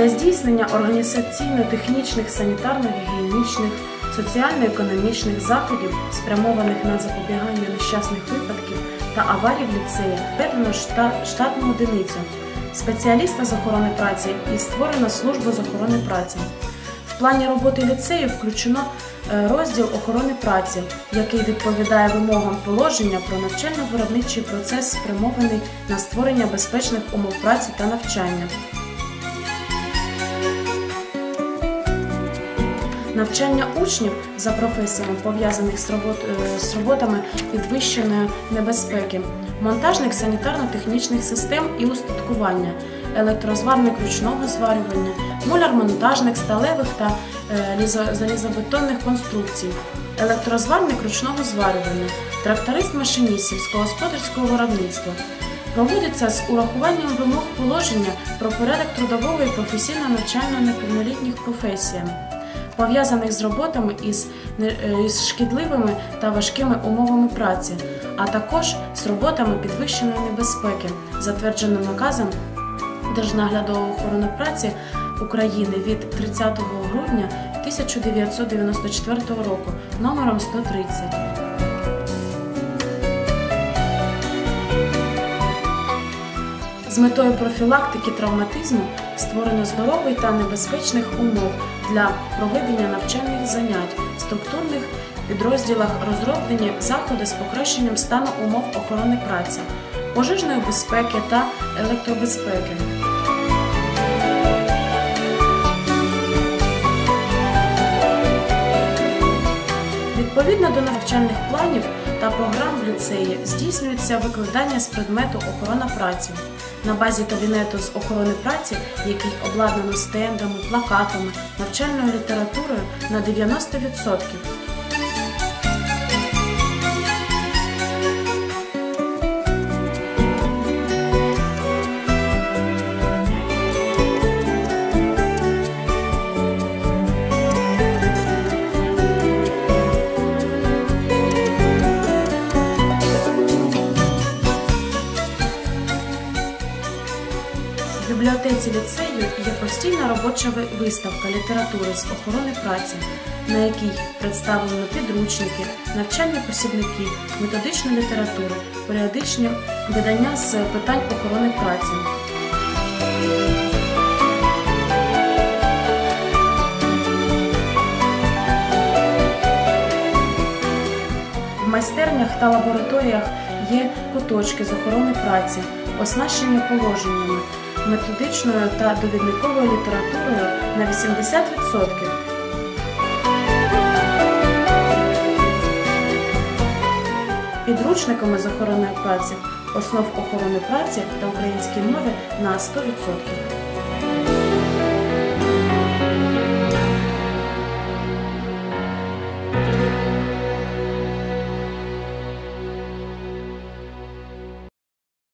для здійснення організаційно-технічних, санітарно-гігієнічних, соціально-економічних заходів, спрямованих на запобігання нещасних випадків та аварій в ліцеї, введено штатну одиницю спеціаліста з охорони праці і створено службу з охорони праці. В плані роботи ліцею включено е, розділ охорони праці, який відповідає вимогам положення про навчально-виробничий процес, спрямований на створення безпечних умов праці та навчання. Навчання учнів за професіями, пов'язаних з, робот- е, з роботами підвищеної небезпеки, монтажник санітарно-технічних систем і устаткування, електрозварник ручного зварювання, муляр-монтажник сталевих та е, залізобетонних конструкцій, електрозварник ручного зварювання, тракторист-машиніст сільськогосподарського виробництва. Проводиться з урахуванням вимог положення про порядок трудового і професійного навчання неповнолітніх професіям пов'язаних з роботами із, е, із шкідливими та важкими умовами праці, а також з роботами підвищеної небезпеки, затвердженим наказом Держнаглядової охорони праці України від 30 грудня 1994 року номером 130. З метою профілактики травматизму створено здоровий та небезпечних умов для проведення навчальних занять в структурних підрозділах розроблені заходи з покращенням стану умов охорони праці, пожежної безпеки та електробезпеки. Відповідно до навчальних планів та програм в ліцеї здійснюється викладання з предмету охорона праці на базі кабінету з охорони праці, який обладнано стендами, плакатами, навчальною літературою на 90%. В бібліотеці ліцею є постійна робоча виставка літератури з охорони праці, на якій представлено підручники, навчальні посібники, методичну літературу, періодичні видання з питань охорони праці. В майстернях та лабораторіях є куточки з охорони праці, оснащені положеннями, методичною та довідниковою літературою на 80%. Підручниками з охорони праці, основ охорони праці та українській мови на 100%.